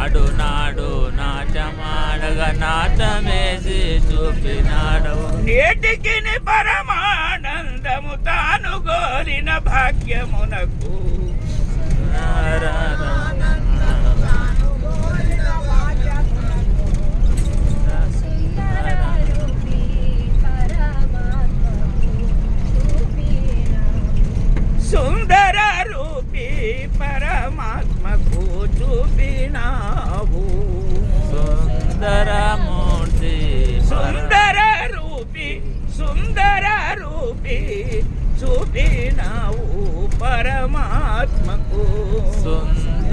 నాడు నాడు నాట్యమాడగా నాటమేసి చూపినాడు. నేటికి పరమానందము తాను గోరిన భాగ్యమునకు. సుందర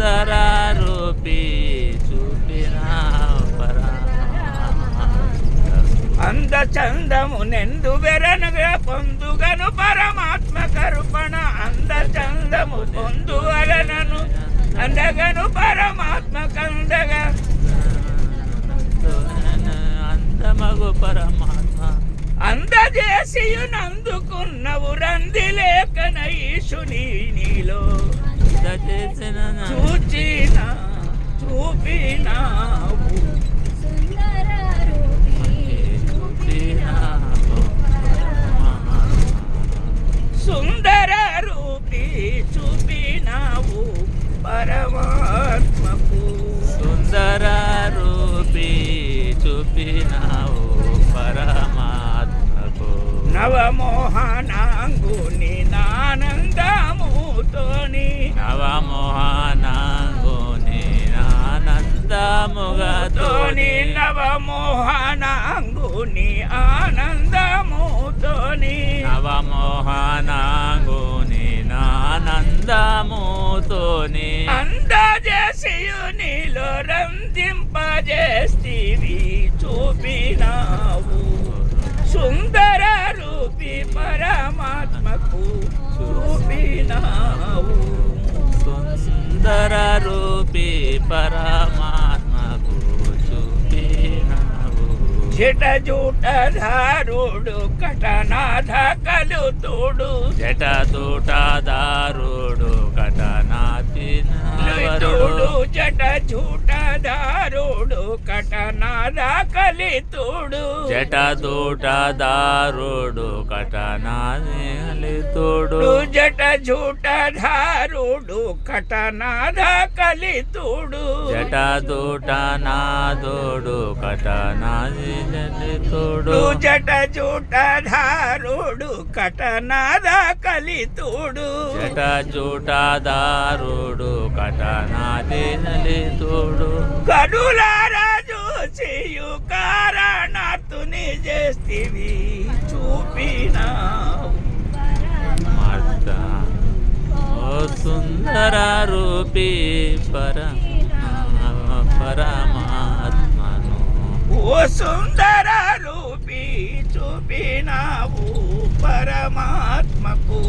సుందర రూపి చూపిన అంద చందము నెందు వెరనుగా పొందుగను పరమాత్మ కరుపణ. అంద చందము పొందువలనను అందగను పరమాత్మ కందగా. అందమగు పరమాత్మ. అందజేసియునందుకున్నవు రంది లేఖన ఈశుని నీలో. చూచిన చూపినావు సుందర రూపి చూపినావు పరమాత్మకు సుందర రూపి చూపినావు పరమాత్మకు. నవమో నవమోహనాంగుని ఆనందముగతోని తోని నవమోహనాంగుని ఆనందముతోని నవమోహనాంగుని ఆనందముతోని అందజేసియు నీలో రంజింపజేస్తివి చూపినావు సుందర రూపి పరమాత్మకు చూపినావు సుందర రూపి పరమాత్మకు చూపినావు. జట జూట ధారుడు కటనాథ కలుతుడు. జట తోట దారుడు తోడు జట జూట ధారుడు కటనాథ కలితుడు జట తోట దారుడు కటనాది తోడు. జట జూట ధారుడు కటనాథ కలితుడు జట తోట నాదోడు కటనాది తోడు. జట జూట ధారుడు కటనాథ కలితుడు జట జూట దారుడు కటనాది తోడు. చేస్తివి చూపినావు. మార్త. ఓ సుందర రూపీ పర పరమాత్మను. ఓ సుందర రూపి చూపినావు పరమాత్మకు.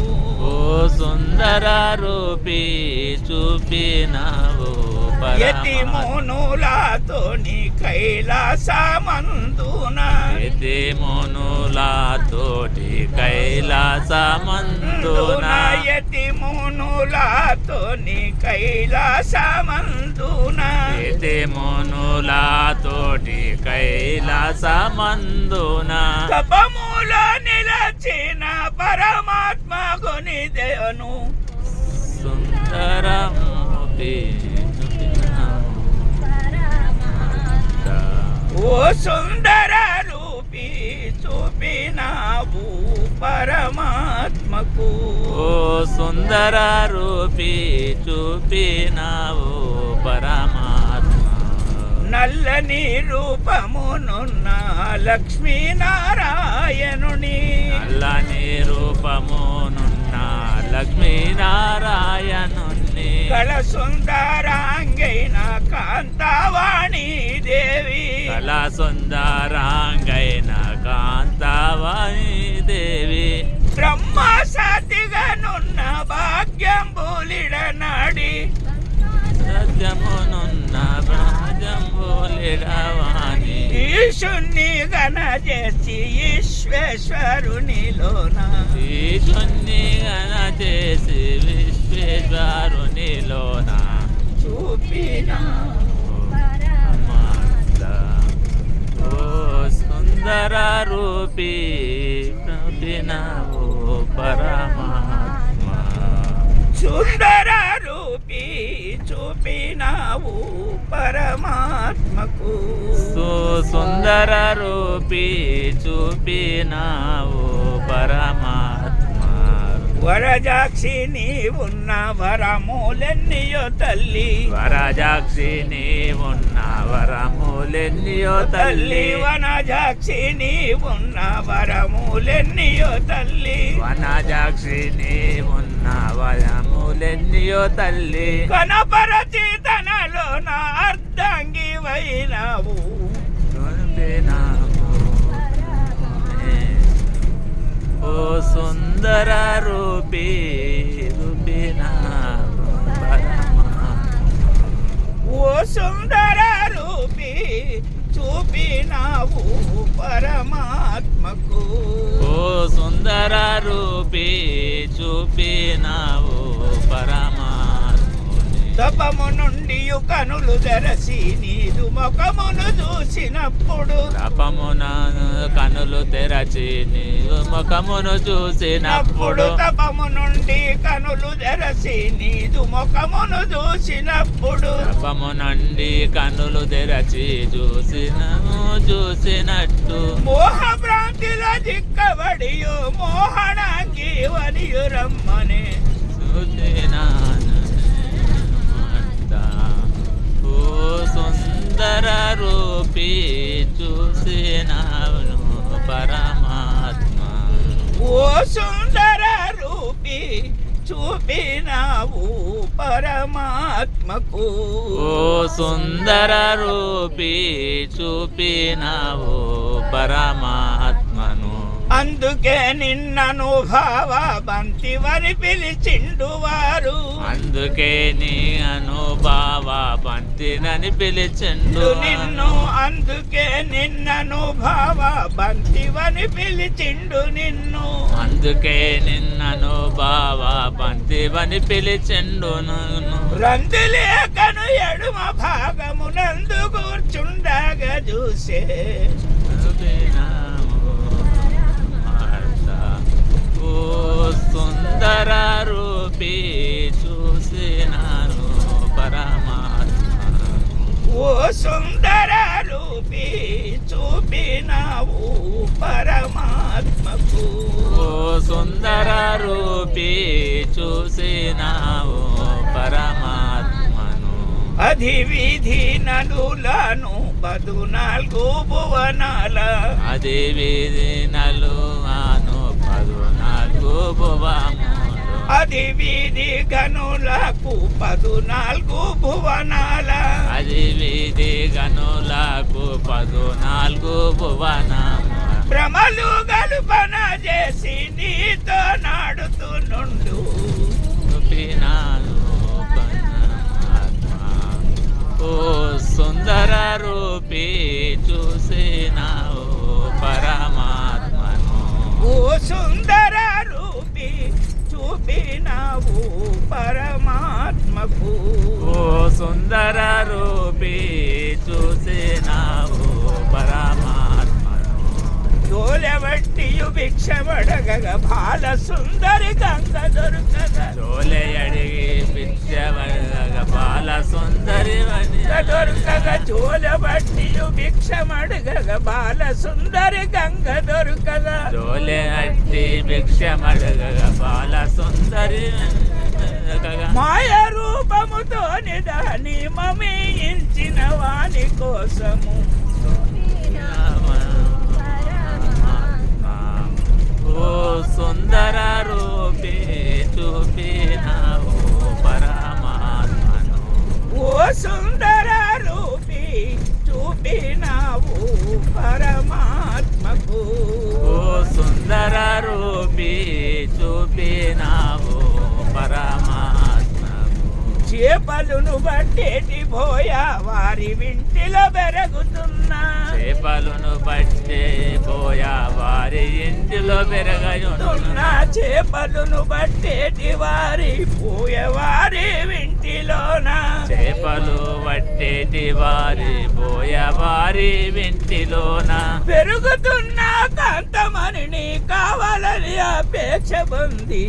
ఓ సుందర రూపీ చూపినావు. యతి మోనులాతోని కైలాసమందున. ఎది మోనులాతోటి కైలాసమందున. యతి మోనులాతోని కైలాసమందున. ఎది మోనులాతోటి కైలాసమందున. తపములో నిలచిన పరమాత్మ గుని దేవను సుందరమూర్తి సుందర రూపి చూపినావు పరమాత్మకు. ఓ సుందర రూపీ చూపినావు పరమాత్మ. నల్లని రూపమునున్న లక్ష్మీనారాయణుని. నల్లని రూపమునున్న లక్ష్మీనారాయణుణ్ణి కళ సుందరాంగైన కాంతావాణి సుందరాంగైన కాంతావాణి దేవి. బ్రహ్మ సాతిగానున్న భాగ్యం బూలిడనాడి సత్యమునున్న రాజంబోలిడవాణి ఈశుణ్ణి గణ చేసి ఈశ్వేశ్వరునిలోన. ఈశుణ్ణి గణ చేసి విశ్వేశ్వరునిలోన చూపినావు రూపీ చూపినావు పరమాత్మ సుందర రూపీ చూపినావు పరమాత్మకు. సుందర రూపీ చూపినావు పరమాత్మ వరజాక్షి నీవున్న వరములెన్నియో తల్లి. వరజాక్షి నీవున్న వరములెన్నియో తల్లి. వనజాక్షి నీవున్న వరములెన్నియో తల్లి. వనజాక్షి నీవున్న వరములెన్నియో తల్లి. కనపరచి తనలో నా అర్ధంగి వైనవు. ఓ సుందర రూపీ రూపినావు పరమాత్మ ఓ సుందర రూపి చూపినావు పరమాత్మకు. ఓ సుందర రూపి చూపినావు పరమా తపము నుండి కనులు తెరసి నీదు ముఖమును చూసినప్పుడు. తపమున కనులు తెరచి నీవు ముఖమును చూసినప్పుడు. తపము నుండి కనులు తెరసి నీదు ముఖమును చూసినప్పుడు. తపము నుండి కనులు తెరచి చూసిన చూసినట్టు. మోహ భ్రాంతిల దిక్కబడియు మోహనాంగి వనియు రమ్మనే చూసినాను సుందర రూపీ చూసినాను పరమాత్మ. ఓ సుందర రూపి చూపినావు పరమాత్మకు. ఓ సుందర రూపీ చూపినావు పరమాత్మను అందుకే నిన్నను భావ బంతివని పిలిచిండు వారు అందుకే నీ అనుభావ పంతినని పిలిచిండు నిన్ను అందుకే నిన్నను భావ బంతివని పిలిచిండు నిన్ను. అందుకే నిన్నను బావ పంతివని పిలిచిండు నన్ను. రందులేకను ఎడుమ భాగమునందు కూర్చుండగా చూసే. సుందర రూపీ చూసినావు పరమాత్మను. అధి విధి నలులను పదునాలుగు భువనాల అది వీధినలు ఆను పదునాలుగు భువములు అధి విధి గనులకు పదునాలుగు భువనాల అది వీధి గనులకు పదునాలుగు భువనము భ్రమలు గలుపన చేసి నీతో నాడుతునుండు. ఓ సుందర రూపీ చూసినావు పరమాత్మను. ఓ సుందర రూపి చూపినావు పరమాత్మకు. ఓ సుందర రూపీ చూసినావు తోలవట్టియు భిక్షమడగగ బాల సుందరి గంగ దొరకగా. చోలే అడిగి పిచ్చవడగ బాల సుందరి దొరకగా చోలబట్టియు భిక్షమడగగ బాల సుందరి గంగ దొరకగా. చోలే అట్టి భిక్షమడగ బాల సుందరి మాయ రూపముతో నిదాని మమేయించిన వాని కోసము ఓ సుందర రూపే చూపినావు పరమాత్మను. ఓ సుందర రూపి చూపినావు పరమాత్మకు. ఓ సుందర రూపే చూపినావు పరమాత్మకు చేపలును బట్టేటి పోయా వారి వింటిలో పెరుగుతున్నా. చేపలను బట్టే పోయా వారి ఇంటిలో పెరగయున్న తున్నా చేపలును బట్టేటి వారి పోయేవారి వింటిలోన. చేపలు పట్టేటి వారి పోయ వారి వింటిలోన. పెరుగుతున్న కాంతమణిని కావాలని అపేక్ష పొంది.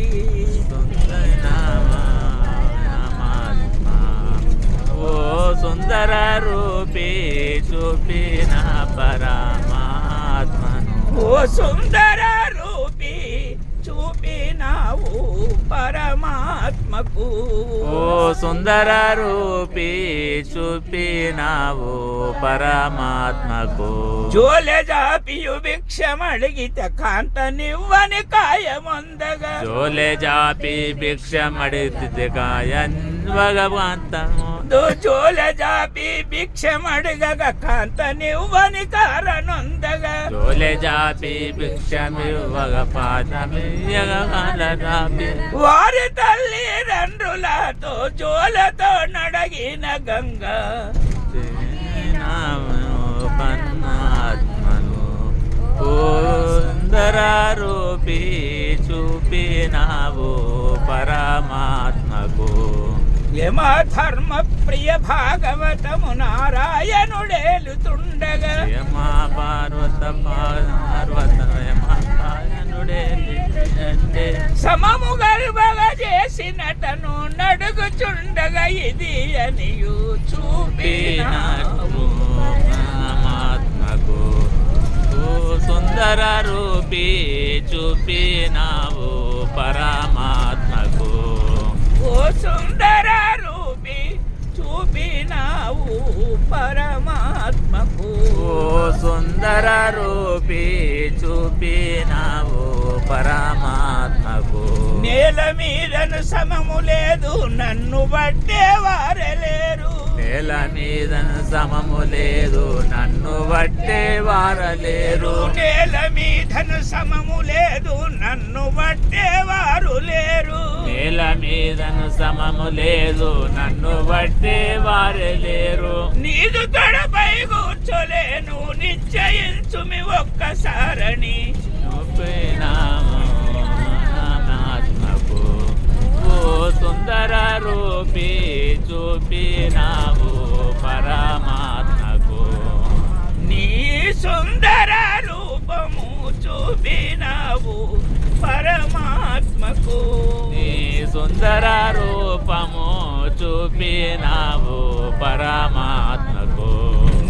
ఓ సుందర రూపీ చూపిన పరమాత్మను. ఓ సుందర రూపి చూపినావు పరమాత్మకు. ఓ సుందర రూపీ చూపినావు పరమాత్మకు. జోలె జాపియు భిక్షమడిగితే కాంత నివ్వని కాయమందగా జోలె జాపి భిక్షమడితే కాయన్ భగవంతము దో జోలె జాపి భిక్షమడగగా కాంత నివ్వని కారణొందగా జోలె జాపి భిక్షమివ్వగ పాదమియగలరాపి వారి తల్లి రండ్రులతో జోలతో నడగిన గంగా. సుందర రూపీ చూపినావు పరమాత్మకు యమ ధర్మ ప్రియ భాగవతము నారాయణుడేలుతుండగా యమా పార్వత పార్వత యమా పాయనుడే అంటే సమము గర్భగా చేసినటను నడుగుచుండగా ఇది అనియు చూపినావు. పరమాత్మకు ఓ సుందర రూపీ చూపినావు. ఓ సుందర రూపి చూపినావు పరమాత్మకు. ఓ సుందర రూపీ చూపినావు పరమాత్మకు. నేల మీదను సమము లేదు నన్ను బట్టే వారలేరు. నేల మీద సమము లేదు నన్ను బట్టే వారలేరు. నేల మీదను సమము లేదు నన్ను బట్టే వారు లేరు నేల మీదను సమము లేదు నన్ను బట్టే వారే లేరు నీదు తొడపై కూర్చోలేను నిశ్చయించుమి ఒక్కసారని. చూపినాము సుందర రూపీ చూపినావు పరమాత్మకు. నీ సుందర రూపము చూపినావు పరమాత్మకు. నీ సుందర రూపము చూపినావు పరమాత్మ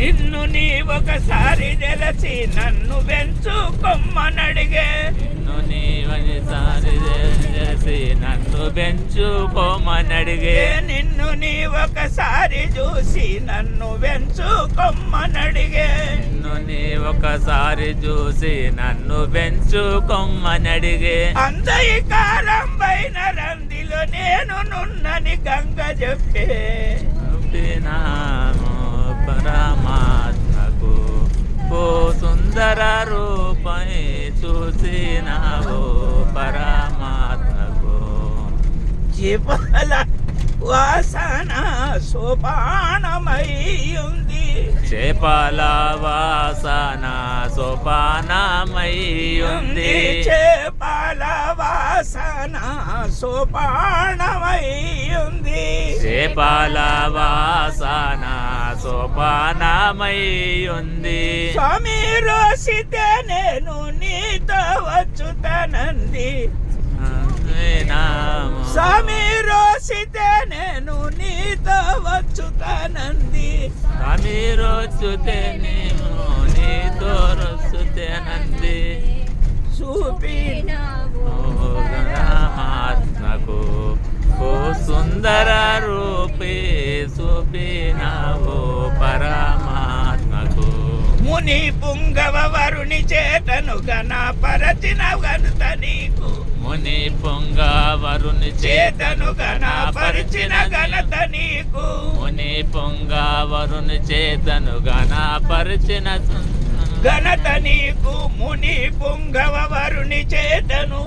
నిన్ను నీ ఒకసారి తెలిసి నన్ను పెంచుకొమ్మనడిగే నిన్ను నీవని సారి చేసి నన్ను పెంచుకోమనడిగే ఏ నిన్ను నీ ఒకసారి చూసి నన్ను పెంచుకొమ్మనడిగే నిన్ను నీ ఒకసారి చూసి నన్ను పెంచుకోమనడిగే అందరి కాలం పైన రందిలో నేను నున్నని గంగ చెప్పే. చూపినాము పరమాత్మకు ఓ సుందర రూపై చూసినావు పరమాత్మకు. జీవల వాసన సోపానమై ఉంది చేపల వాసన సోపానమై ఉంది చేపల వాసన సోపానమై ఉంది చేపల వాసన సోపానమై ఉంది స్వామి రోసితే నేను నీతో వచ్చుతానంది. స్వామి రోసితే నేను నీతో వచ్చుతానంది. స్వామి రోజుతే నీవు నీతో రొచ్చుతేనంది. చూపి ఓ సుందర ముని పుంగవ వరుని చేతను గణ పరచిన గనుత నీకు. ముని పొంగ వరుని చేతను గణ పరిచిన ఘనత నీకు. ముని పొంగ వరుని చేతను గణ పరిచిన ఘనత నీకు. ముని పుంగవ వరుని చేతను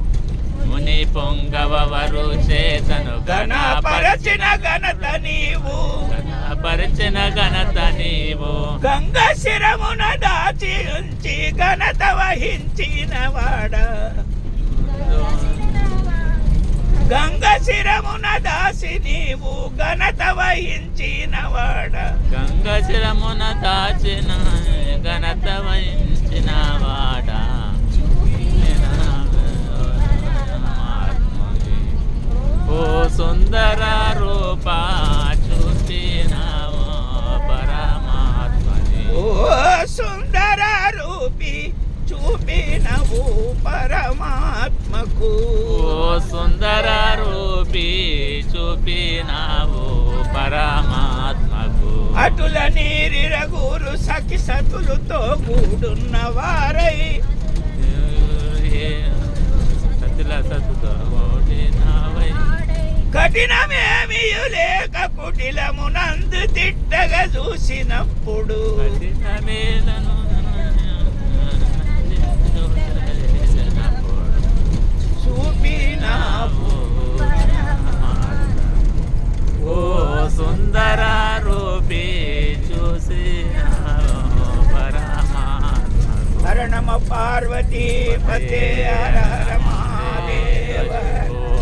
ముని పొంగవరు చేతను గణపరచిన ఘనత నీవు. పరిచిన ఘనత నీవు. గంగ శిరమున దాచి ఉంచి ఘనత వహించిన వాడ. గంగ శిరమున దాసి నీవు ఘనత వహించిన వాడ. గంగ శిరమున దాచిన ఘనత వహించిన వాడ. పరమాత్మకు. ఓ సుందర రూపి చూపినావు పరమాత్మకు. అటుల నీరిరగూరు సఖి సతులతో కూడున్న వారై. సతుల సతుతో ఓడినావై. కఠినమేమియు లేక కుటిలమునందు తిట్టగా చూసినప్పుడు. కఠినమేలను చూపినావు ఓ సుందర రూపి చూసి పరమాత్మ. హరణమ పార్వతీ పతే హర